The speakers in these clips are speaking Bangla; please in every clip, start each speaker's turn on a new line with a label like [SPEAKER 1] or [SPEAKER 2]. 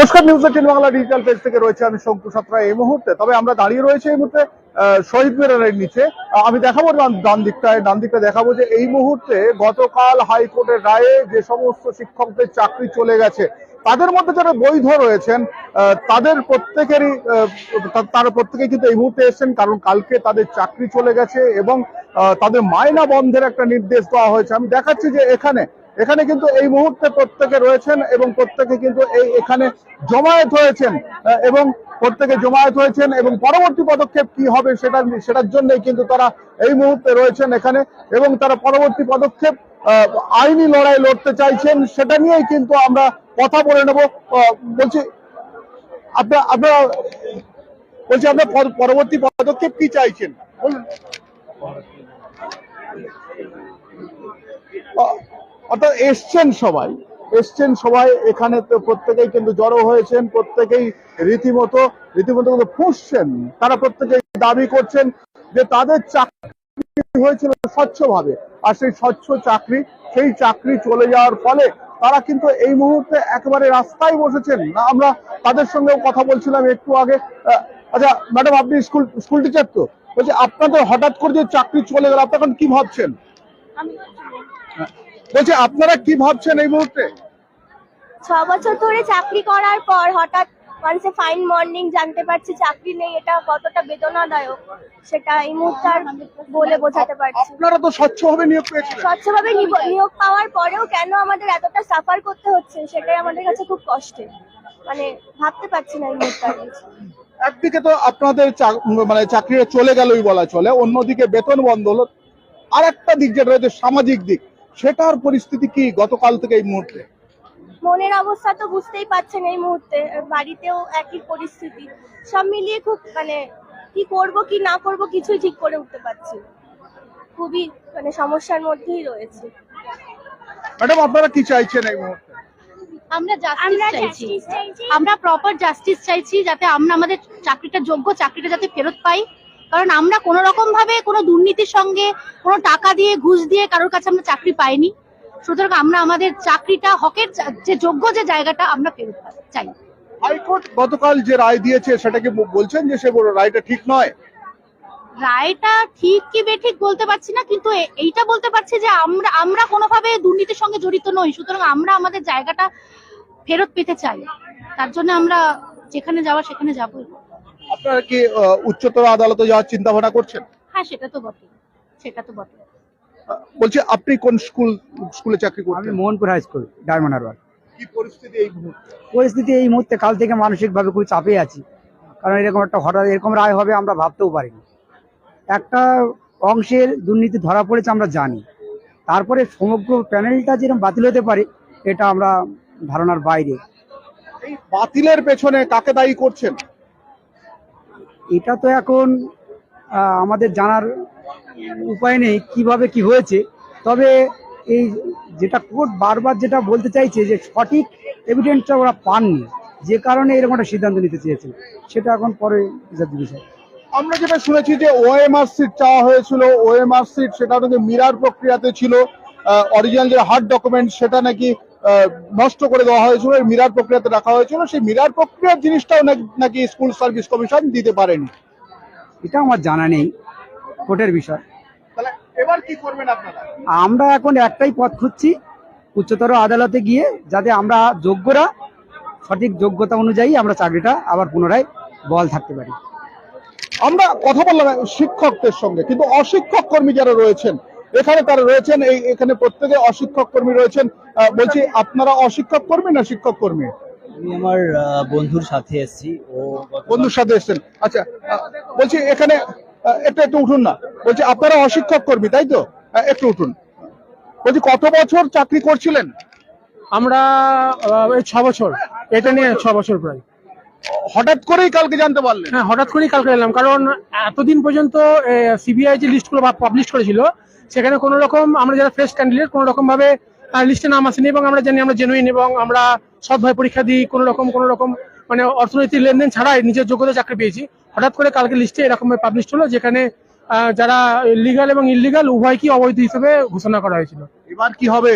[SPEAKER 1] নমস্কার news eighteen Bangla digital page থেকে রয়েছে আমি শঙ্কু সাত্রা এই মুহূর্তে। তবে আমরা দাঁড়িয়ে রয়েছে এই মুহূর্তে শহীদ মিনারের নিচে। আমি দেখাবো ডান- দিকটায় ডান দিকটা দেখাবো যে এই মুহূর্তে গতকাল হাইকোর্টের রায়ে যে সমস্ত শিক্ষকদের চাকরি চলে গেছে, তাদের মধ্যে যারা বৈধ রয়েছেন তাদের প্রত্যেকেরই তারা প্রত্যেকেই কিন্তু এই মুহূর্তে এসেছেন কারণ কালকে তাদের চাকরি চলে গেছে এবং তাদের মায়না বন্ধের একটা নির্দেশ দেওয়া হয়েছে। আমি দেখাচ্ছি যে এখানে এখানে কিন্তু এই মুহূর্তে প্রত্যেকে রয়েছেন এবং প্রত্যেকে কিন্তু এই এখানে জমায়েত হয়েছেন এবং প্রত্যেকে জমায়েত হয়েছেন এবং পরবর্তী পদক্ষেপ কি হবে সেটা সেটার জন্যই কিন্তু তারা এই মুহূর্তে রয়েছেন এখানে এবং তারা পরবর্তী পদক্ষেপ আইনি লড়াই লড়তে চাইছেন সেটা নিয়েই কিন্তু আমরা কথা বলে নেব। বলছি আপনার আপনারা বলছি আপনার পরবর্তী পদক্ষেপ কি চাইছেন? বলুন। অর্থাৎ এসছেন সবাই। এসছেন সবাই, এখানে তো প্রত্যেকেই কিন্তু জড়ো হয়েছেন, প্রত্যেকেই রীতিমতো রীতিমতো কিন্তু ফুঁসছেন। তারা প্রত্যেকেই দাবি করছেন যে তাদের চাকরি হয়েছিল স্বচ্ছভাবে। আর সেই স্বচ্ছ চাকরি, সেই চাকরি চলে যাওয়ার ফলে তারা কিন্তু এই মুহূর্তে একেবারে রাস্তায় বসেছেন। না, আমরা তাদের সঙ্গেও কথা বলছিলাম একটু আগে। আচ্ছা ম্যাডাম, আপনি স্কুল স্কুল টিচার তো? বলছি, আপনাদের হঠাৎ করে যে চাকরি চলে গেল এখন কি ভাবছেন? বলছি আপনারা কি ভাবছেন এই মুহূর্তে?
[SPEAKER 2] ছ বছর ধরে চাকরি করার পর হঠাৎ ওয়ান্সে ফাইন মর্নিং জানতে পারছি চাকরি নেই এটা কতটা বেদনাদায়ক সেটা এই মুহূর্তে আর বলে বোঝাতে পারছি
[SPEAKER 1] আপনারা তো স্বচ্ছভাবে নিয়োগ পেয়েছিলেন।
[SPEAKER 2] স্বচ্ছভাবে নিব- নিয়োগ পাওয়ার পরেও কেন আমাদের এতটা সাফার করতে হচ্ছে সেটাই আমাদের কাছে খুব কষ্টের। মানে ভাবতে পারছি না এই মুহূর্তে আর কিছু।
[SPEAKER 1] একদিকে তো আপনাদের মানে চাকরিটা চলে গেলই বলা চলে অন্যদিকে বেতন বন্ধ হলো। আর একটা দিক যেটা রয়েছে সামাজিক দিক। সেটার পরিস্থিতি কি গতকাল থেকে এই মুহূর্তে?
[SPEAKER 2] মনের অবস্থা তো বুঝতেই পারছেন এই মুহূর্তে বাড়িতেও একই পরিস্থিতি। সব মিলিয়ে খুব মানে কি করব কি না করব কিছুই ঠিক করে উঠতে পারছি খুবই মানে সমস্যার মধ্যেই রয়েছে।
[SPEAKER 1] ম্যাডাম আপনারা কি চাইছেন এই মুহূর্তে?
[SPEAKER 3] আমরা জাস্টিস
[SPEAKER 2] আমরা
[SPEAKER 3] চাইছি। আমরা প্রপার জাস্টিস চাইছি যাতে আমরা আমাদের চাকরিটা যোগ্য চাকরিটা যাতে ফেরত পাই। কারণ আমরা কোনো রকম ভাবে কোনো দুর্নীতির সঙ্গে কোনো টাকা দিয়ে ঘুষ দিয়ে কারোর কাছে আমরা চাকরি পাইনি। সুতরাং আমরা আমাদের চাকরিটা হকের যে যোগ্য যে জায়গাটা আমরা ফেরত চাই।
[SPEAKER 1] হাইকোর্ট গতকাল যে রায় দিয়েছে সেটাকে বলছেন যে সে বড় রায়টা ঠিক নয়?
[SPEAKER 3] রায়টা ঠিক কি বেঠিক বলতে পারছি না কিন্তু এইটা বলতে পারছি যে আমরা আমরা কোনোভাবে দুর্নীতির সঙ্গে জড়িত নই। সুতরাং আমরা আমাদের জায়গাটা ফেরত পেতে চাই। তার জন্য আমরা যেখানে যাওয়া সেখানে যাব
[SPEAKER 1] আপনারা কি উচ্চতর আদালতে যাওয়ার চিন্তা ভাবনা করছেন?
[SPEAKER 3] হ্যাঁ সেটা তো বটে। সেটা তো বটে।
[SPEAKER 1] বলছি আপনি কোন স্কুল স্কুলে চাকরি
[SPEAKER 4] আমি
[SPEAKER 1] করছেন
[SPEAKER 4] মোহনপুর হাই স্কুল ডায়মন্ড হারবার।
[SPEAKER 1] কি পরিস্থিতি এই মুহূর্তে?
[SPEAKER 4] পরিস্থিতি এই মুহূর্তে কাল থেকে মানসিকভাবে খুব চাপে আছি। কারণ এরকম একটা হঠাৎ এরকম রায় হবে আমরা ভাবতেও পারিনি। একটা অংশের দুর্নীতি ধরা পড়েছে আমরা জানি। তারপরে সমগ্র প্যানেলটা যেরকম বাতিল হতে পারে এটা আমরা ধারণার বাইরে।
[SPEAKER 1] এই বাতিলের পেছনে কাকে দায়ী করছেন?
[SPEAKER 4] এটা তো এখন আমাদের জানার উপায় নেই কীভাবে কি হয়েছে। তবে এই যেটা কোর্ট বারবার যেটা বলতে চাইছে যে সঠিক এভিডেন্সটা ওরা পাননি, যে কারণে এরকম একটা সিদ্ধান্ত নিতে চেয়েছে সেটা এখন পরে বিষয়
[SPEAKER 1] আমরা যেটা শুনেছি যে ওএমআর সিট চাওয়া হয়েছিল ওএমআর সিট সেটা নাকি মিরার প্রক্রিয়াতে ছিল অরিজিনাল যে হার্ড ডকুমেন্ট সেটা নাকি নষ্ট করে দেওয়া হয়েছিল মিরার প্রক্রিয়াতে রাখা হয়েছিল সেই মিরার প্রক্রিয়ার জিনিসটাও নাকি- স্কুল সার্ভিস কমিশন দিতে পারেনি।
[SPEAKER 4] এটা আমার জানা নেই কোর্টের বিষয়।
[SPEAKER 1] তাহলে এবার কি করবেন আপনারা?
[SPEAKER 4] আমরা এখন একটাই পথ খুঁজছি উচ্চতর আদালতে গিয়ে যাতে আমরা যোগ্যরা সঠিক যোগ্যতা অনুযায়ী আমরা চাকরিটা আবার পুনরায় বল থাকতে পারি।
[SPEAKER 1] আমরা কথা বললাম শিক্ষকদের সঙ্গে কিন্তু অশিক্ষক কর্মী যারা রয়েছেন এখানে তারা রয়েছেন এই এখানে প্রত্যেকে অশিক্ষক কর্মী রয়েছেন। আহ, বলছি আপনারা অশিক্ষক কর্মী না শিক্ষক কর্মী?
[SPEAKER 5] আমি আমার বন্ধুর সাথে এসেছি। ও
[SPEAKER 1] বন্ধুর সাথে এসেছেন। আচ্ছা বলছি এখানে একটু একটু উঠুন না। বলছি আপনারা অশিক্ষক কর্মী তাই তো? একটু উঠুন। বলছি কত বছর চাকরি করছিলেন?
[SPEAKER 6] আমরা ছ বছর। এটা নিয়ে ছ বছর প্রায়।
[SPEAKER 1] হঠাৎ করেই কালকে জানতে পারলেন?
[SPEAKER 6] হ্যাঁ হঠাৎ করেই কালকে এলাম কারণ এতদিন পর্যন্ত সিবিআই যে লিস্টগুলো পাবলিশ করেছিল সেখানে কোনো রকম আমরা যারা ফ্রেশ ক্যান্ডিডেট কোনো রকম ভাবে লিস্টে নাম আসেনি এবং আমরা জানি আমরা জেনুইন এবং আমরা সৎভাবে পরীক্ষা দিই কোনো রকম কোনো রকম মানে অর্থনৈতিক লেনদেন ছাড়াই নিজের যোগ্যতা চাকরি পেয়েছি। হঠাৎ করে কালকে লিস্টে এরকম পাবলিশ হলো যেখানে যারা লিগাল এবং ইলিগাল উভয়কেই অবৈধ হিসেবে ঘোষণা করা হয়েছিল।
[SPEAKER 1] এবার কি হবে?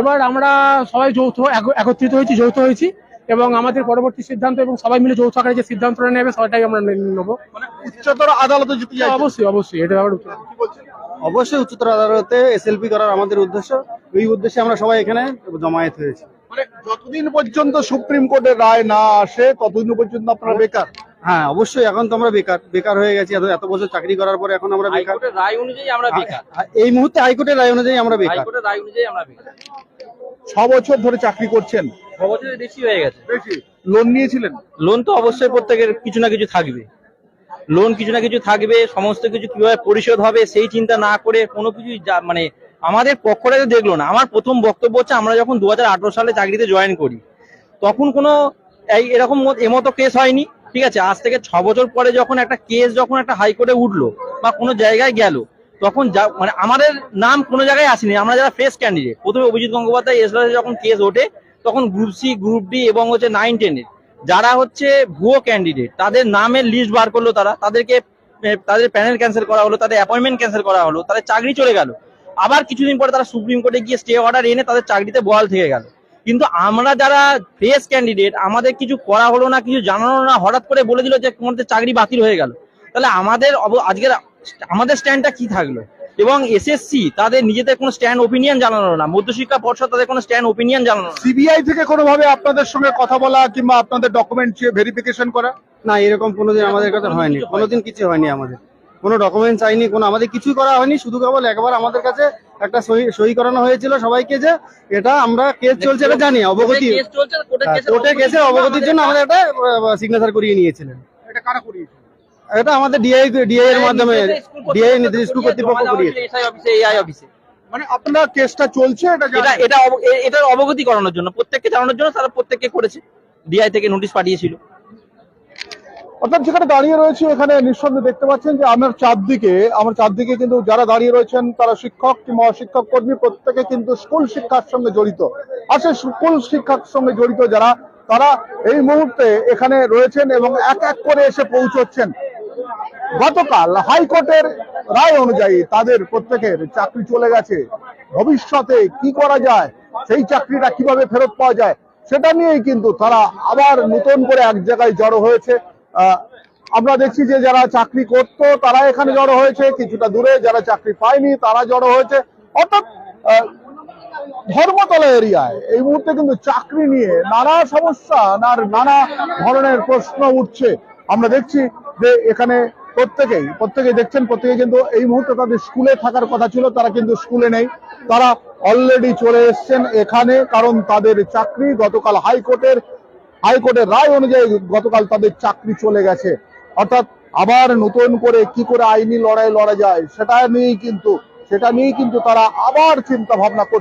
[SPEAKER 6] এবার আমরা সবাই যৌথ একত্রিত হয়েছি যৌথ হয়েছি এবং আমাদের পরবর্তী সিদ্ধান্ত এবং সবাই মিলে যৌথ আকারে যে সিদ্ধান্তটা নেবে সবাইটাই আমরা নেব।
[SPEAKER 1] মানে উচ্চতর আদালতে যেতে
[SPEAKER 6] অবশ্যই অবশ্যই এটা
[SPEAKER 1] বলছেন?
[SPEAKER 7] অবশ্যই উচ্চতর আদালতে এসএলপি করার আমাদের উদ্দেশ্য। এই উদ্দেশ্যে আমরা সবাই এখানে জমায়েত হয়েছি।
[SPEAKER 1] মানে যতদিন পর্যন্ত সুপ্রিম কোর্টের রায় না আসে ততদিন পর্যন্ত আপনারা বেকার?
[SPEAKER 7] হ্যাঁ অবশ্যই। এখন তো আমরা বেকার। বেকার হয়ে গেছি। এত এত বছর চাকরি করার পরে এখন আমরা বেকার।
[SPEAKER 8] রায় অনুযায়ী আমরা বেকার।
[SPEAKER 7] এই মুহূর্তে হাইকোর্টের রায় অনুযায়ী আমরা বেকার।
[SPEAKER 8] হাইকোর্টের রায় অনুযায়ী আমরা বেকার।
[SPEAKER 1] ছ বছর ধরে চাকরি করছেন।
[SPEAKER 8] ছ বছরের বেশি হয়ে গেছে।
[SPEAKER 1] বেশি। লোন নিয়েছিলেন?
[SPEAKER 8] লোন তো অবশ্যই প্রত্যেকের কিছু না কিছু থাকবে। লোন কিছু না কিছু থাকবে, সমস্ত কিছু কীভাবে পরিশোধ হবে সেই চিন্তা না করে কোনো কিছু মানে আমাদের পক্ষটা তো দেখল না। আমার প্রথম বক্তব্য হচ্ছে আমরা যখন দুহাজার আঠেরো সালে চাকরিতে জয়েন করি, তখন কোনো এই এরকম এমতো কেস হয়নি, ঠিক আছে? আজ থেকে ছ বছর পরে যখন একটা কেস যখন একটা হাইকোর্টে উঠল বা কোনো জায়গায় গেল, তখন যা- মানে আমাদের নাম কোনো জায়গায় আসেনি। আমরা যারা ফ্রেশ ক্যান্ডিডেট প্রথমে অভিজিৎ গঙ্গোপাধ্যায় এসরাজে যখন কেস ওঠে, তখন গ্রুপ সি গ্রুপ ডি এবং হচ্ছে নাইন টেনের যারা হচ্ছে ভুয়ো ক্যান্ডিডেট তাদের নামের লিস্ট বার করল তারা, তাদেরকে তাদের প্যানেল ক্যান্সেল করা হলো, তাদের অ্যাপয়েন্টমেন্ট ক্যান্সেল করা হলো, তাদের চাকরি চলে গেল। আবার কিছুদিন পরে তারা সুপ্রিম কোর্টে গিয়ে স্টে অর্ডার এনে তাদের চাকরিতে বহাল থেকে গেল। কিন্তু আমরা যারা ফ্রেশ ক্যান্ডিডেট আমাদের কিছু করা হলো না, কিছু জানানো না, হঠাৎ করে বলে দিল যে তোমাদের চাকরি বাতিল হয়ে গেল। তাহলে আমাদের আজকের, আমাদের স্ট্যান্ডটা কি থাকল? এবং এসএসসি তাদের নিজেদের কোনো স্ট্যান্ড ওপিনিয়ন জানানো না। মধ্যশিক্ষা পর্ষদ তাদের কোনো স্ট্যান্ড ওপিনিয়ন জানানো
[SPEAKER 1] সিবিআই থেকে কোনোভাবে আপনাদের সঙ্গে কথা বলা কিংবা আপনাদের ডকুমেন্ট ভেরিফিকেশন করা?
[SPEAKER 7] না এরকম কোনোদিন আমাদের কাছে হয়নি। কোনোদিন কিছু হয়নি আমাদের। কোনো ডকুমেন্ট চাইনি কোনো আমাদের কিছুই করা হয়নি। শুধু কেবল একবার আমাদের কাছে একটা সই সই করানো হয়েছিল সবাইকে যে এটা আমরা কেস চলছে এটা জানি অবগতি।
[SPEAKER 8] কোর্টে
[SPEAKER 7] কোর্টে কেসে অবগতির জন্য আমাদের একটা সিগনেচার করিয়ে নিয়েছিলেন।
[SPEAKER 1] এটা কারা করিয়েছে?
[SPEAKER 7] এটা আমাদের ডিআই ডিআই এর মাধ্যমে ডিআই নির্দেশ স্কুল কর্তৃপক্ষ করিয়েছে
[SPEAKER 8] এসআই অফিসে এআই অফিসে
[SPEAKER 1] মানে আপনার কেসটা চলছে এটা
[SPEAKER 8] এটা এটা এটার অবগতি করানোর জন্য প্রত্যেককে জানানোর জন্য তারা প্রত্যেককে করেছে। ডিআই থেকে নোটিশ পাঠিয়েছিল।
[SPEAKER 1] অর্থাৎ যেখানে দাঁড়িয়ে রয়েছে এখানে নিঃসন্দেহে দেখতে পাচ্ছেন যে আমার চারদিকে আমার চারদিকে কিন্তু যারা দাঁড়িয়ে রয়েছেন তারা শিক্ষক কিংবা শিক্ষক কর্মী প্রত্যেকে কিন্তু স্কুল শিক্ষার সঙ্গে জড়িত। আর সেই স্কুল শিক্ষার সঙ্গে জড়িত যারা তারা এই মুহূর্তে এখানে রয়েছেন এবং এক এক করে এসে পৌঁছচ্ছেন। গতকাল হাইকোর্টের রায় অনুযায়ী তাদের প্রত্যেকের চাকরি চলে গেছে। ভবিষ্যতে কি করা যায়? সেই চাকরিটা কীভাবে ফেরত পাওয়া যায়? সেটা নিয়েই কিন্তু তারা আবার নতুন করে এক জায়গায় জড়ো হয়েছে। আমরা দেখছি যে যারা চাকরি করতো, তারা এখানে জড়ো হয়েছে। কিছুটা দূরে যারা চাকরি পায়নি, তারা জড়ো হয়েছে। অর্থাৎ ধর্মতলা এরিয়ায় এই মুহূর্তে কিন্তু চাকরি নিয়ে নানা সমস্যা নানা ধরনের প্রশ্ন উঠছে। আমরা দেখছি যে এখানে প্রত্যেকেই প্রত্যেকেই দেখছেন প্রত্যেকে কিন্তু এই মুহূর্তে তাদের স্কুলে থাকার কথা ছিল, তারা কিন্তু স্কুলে নেই। তারা অলরেডি চলে এসেছেন এখানে, কারণ তাদের চাকরি গতকাল হাইকোর্টের হাইকোর্টের রায় অনুযায়ী গতকাল তাদের চাকরি চলে গেছে। অর্থাৎ আবার নতুন করে কি করে আইনি লড়াই লড়া যায়, সেটা নিয়েই কিন্তু, সেটা নিয়েই কিন্তু তারা আবার চিন্তা ভাবনা করছে।